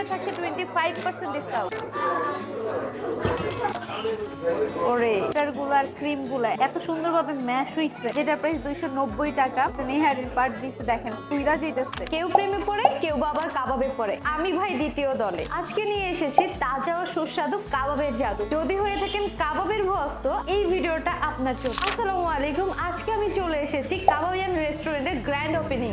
উপরে থাকছে twenty five percent discount ওরে গুলো আর ক্রিমগুলো এত ম্যাশ যেটার প্রাইস দুইশো নব্বই টাকা। নেহারির পার্ট দেখেন যেতেছে। কেউ প্রেমে পড়ে, কেউ বা আবার কাবাবে পড়ে। আমি ভাই দ্বিতীয় দলে। আজকে নিয়ে এসেছি তাজা ও সুস্বাদু কাবাবের জাদু। যদি হয়ে থাকেন কাবাবের ভক্ত, এই ভিডিওটা আপনার জন্য। আসসালামু আলাইকুম। আজকে আমি চলে এসেছি কাবাবিয়ান রেস্টুরেন্টের গ্র্যান্ড ওপেনিং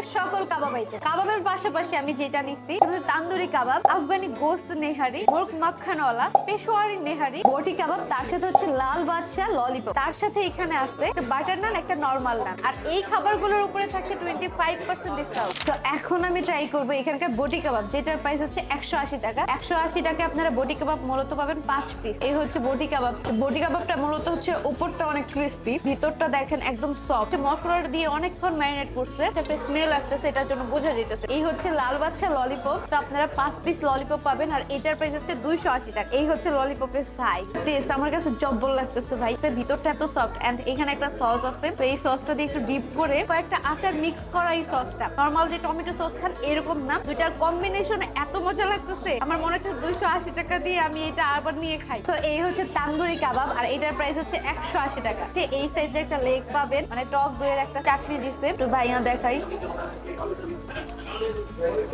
কাবাবিয়ানের সকল কাবাব আইটেম কাবাবের পাশাপাশি আমি যেটা নিচ্ছি তান্দুরি কাবাব, আফগানি গোস্ত নেহারি, মুরগ মাখানওয়ালা, পেশোয়ারি নেহারি, বটি কাবাব, তার সাথে হচ্ছে লাল বাদশা ললিপপ তার সাথে এখানে আছে বাটার নান একটা নর্মাল নান আর এই খাবারগুলোর উপরে থাকছে টোয়েন্টি ফাইভ পার্সেন্ট ডিসকাউন্ট তো এখন আমি ট্রাই করব এখানকার বটি কাবাব, যেটার প্রাইস হচ্ছে একশো আশি টাকা। একশো আশি টাকা আপনারা বটি কাবাব মূলত পাবেন পাঁচ পিস এই হচ্ছে বটি কাবাব। বটি কাবাবটা মূলত হচ্ছে উপরটা অনেক ক্রিস্পি ভিতরটা দেখেন একদম সফট মশলাটা দিয়ে অনেকক্ষণ ম্যারিনেট করছে স্মেল আসতেছে এটার জন্য বোঝা যেতেছে এই হচ্ছে লাল বাচ্চা ললিপপ তো আপনারা পাঁচ পিস ললিপপ পাবেন আর এটার প্রাইস হচ্ছে দুইশো আশি টাকা। এই হচ্ছে ললিপপের সাইজ টেস্ট আমার কাছে জব্বল লাগতেছে ভাই। ভিতরটা এত সফট এন্ড এখানে একটা সস আছে। তো এই সসটা দিয়ে একটু ডিপ করে কয়েকটা আচার মিক্স করা এই সসটা নর্মাল যে টমেটো সস খান, এরকম না। দুইটার কম্বিনেশন এত মজা লাগতেছে। আমার মনে হচ্ছে দুইশো আশি টাকা দিয়ে আমি এটা আবার নিয়ে খাই। তো এই হচ্ছে তান্দুরি কাবাব। আর এটার প্রাইস হচ্ছে একশো আশি টাকা। এই সাইজের একটা লেগ পাবেন। মানে টক দইয়ের একটা চাটনি দিছে। একটু ভাইয়া দেখাই।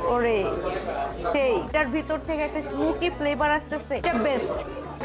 ওরে সেই এটার ভিতর থেকে একটা স্মোকি ফ্লেভার আসতেছে এটা বেস্ট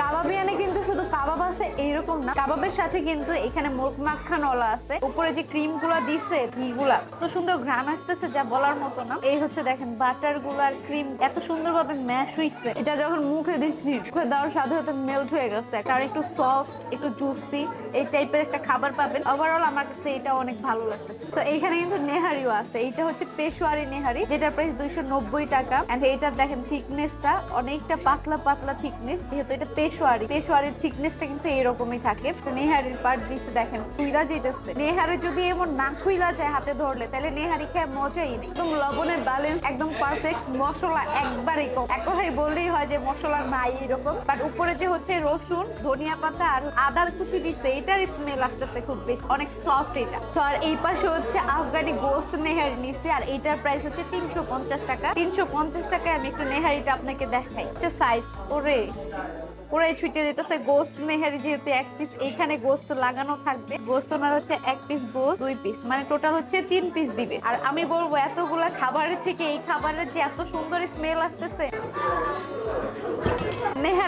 কাবাবিয়ানে কিন্তু শুধু কাবাব আছে এইরকম না। কাবাবের সাথে কিন্তু এখানে মুরগ মাখানওয়ালা আছে। উপরে যে ক্রিমগুলা দিছে, ঘিগুলা, এত সুন্দর ঘ্রাণ আসতেছে যা বলার মতো না। এই হচ্ছে দেখেন বাটারগুলার ক্রিম, এত সুন্দরভাবে ম্যাশ হইছে। এটা যখন মুখে দিচ্ছি মুখে দেওয়ার সাথে সাথে মেল্ট হয়ে গেছে। আর একটু সফট একটু জুসি এই টাইপের একটা খাবার পাবেন। ওভারঅল আমার কাছে এটা অনেক ভালো লাগতেছে। তো এখানে কিন্তু নেহারিও আছে। এইটা হচ্ছে পেশোয়ারি নেহারি, যেটার প্রাইস দুইশো নব্বই টাকা। এন্ড এটা দেখেন থিকনেসটা অনেকটা পাতলা পাতলা থিকনেস যেহেতু এটা পেশোয়ারি, পেশোয়ারির থিকনেসটা কিন্তু এরকমই থাকে। নেহারির পার্ট দিছে দেখেন, খুইলা যেতেছে নেহারি যদি এমন না খুইলা যায় হাতে ধরলে, তাহলে নেহারি খেয়ে মজাই নেই। একদম লবণের ব্যালেন্স একদম পারফেক্ট মশলা একবারই কম। এক কথায় বললেই হয় যে মশলা নাই এরকম। বাট উপরে যে হচ্ছে রসুন, ধনিয়া পাতা আর আদার কুচি দিছে, এটার স্মেল আসতেছে খুব বেশি। অনেক সফট এটা। তো আর এই পাশে হচ্ছে আফগানি গোস্ত নেহারি নিচ্ছে আর এটার প্রাইস হচ্ছে তিনশো পঞ্চাশ টাকা। তিনশো পঞ্চাশ টাকায় আমি একটু নেহারিটা আপনাকে দেখাই। সাইজ ওরে! ওরা এই ছুটে যেতেছে। গোস্ত নেহারি যেহেতু এক পিস এখানে গোস্ত লাগানো থাকবে। গোস্ত ওনার হচ্ছে এক পিস গোস্ত দুই পিস মানে টোটাল হচ্ছে তিন পিস দিবে। আর আমি বলব, এতগুলা খাবারের থেকে এই খাবারের যে এত সুন্দর স্মেল আসতেছে।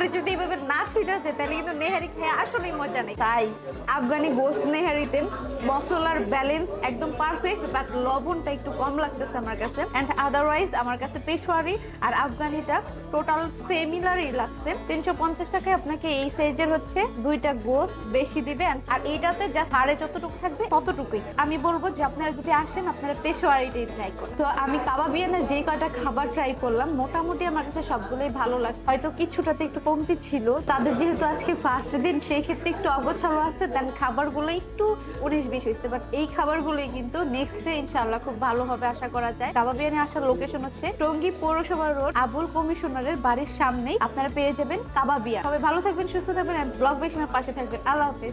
নেহারি যদি এভাবে না ছিটা যায় তাহলে কিন্তু নেহারি খেয়ে আসলেই মজা নেই। তাই। আফগানি গোস্ত নেহারিতে মশলার ব্যালেন্স একদম পারফেক্ট বাট লবণটা একটু কম লাগতেছে আমার কাছে। অ্যান্ড আদারওয়াইজ আমার কাছে পেশোয়ারি আর আফগানিটা টোটাল সিমিলারই লাগছে। তিনশো পঞ্চাশ টাকায় আপনাকে এই সাইজের হচ্ছে দুইটা গোস্ত বেশি দিবেন আর এইটাতে যা সাড়ে যতটুকু থাকবে ততটুকুই। আমি বলব যে আপনারা যদি আসেন আপনারা পেশোয়ারিটাই ট্রাই করুন। তো আমি কাবাবিয়ানের যে কয়টা খাবার ট্রাই করলাম মোটামুটি আমার কাছে সবগুলোই ভালো লাগছে। হয়তো কিছুটাতে একটু কমতি ছিল। তাদের যেহেতু আজকে ফার্স্ট দিন, সেই ক্ষেত্রে একটু অগোছালো আসছে দেন খাবারগুলো একটু উনিশ, বিশ হয়েছে। বাট এই খাবারগুলোই কিন্তু নেক্সট ডে ইনশাল্লাহ খুব ভালো হবে আশা করা যায়। কাবাবিয়ানে আসার লোকেশন হচ্ছে টঙ্গী পৌরসভা রোড, আবুল কমিশনারের বাড়ির সামনেই। আপনারা পেয়ে যাবেন কাবাবিয়া। সবাই ভালো থাকবেন, সুস্থ থাকবেন ব্লক বেশি পাশে থাকবেন। আল্লাহ হাফেজ।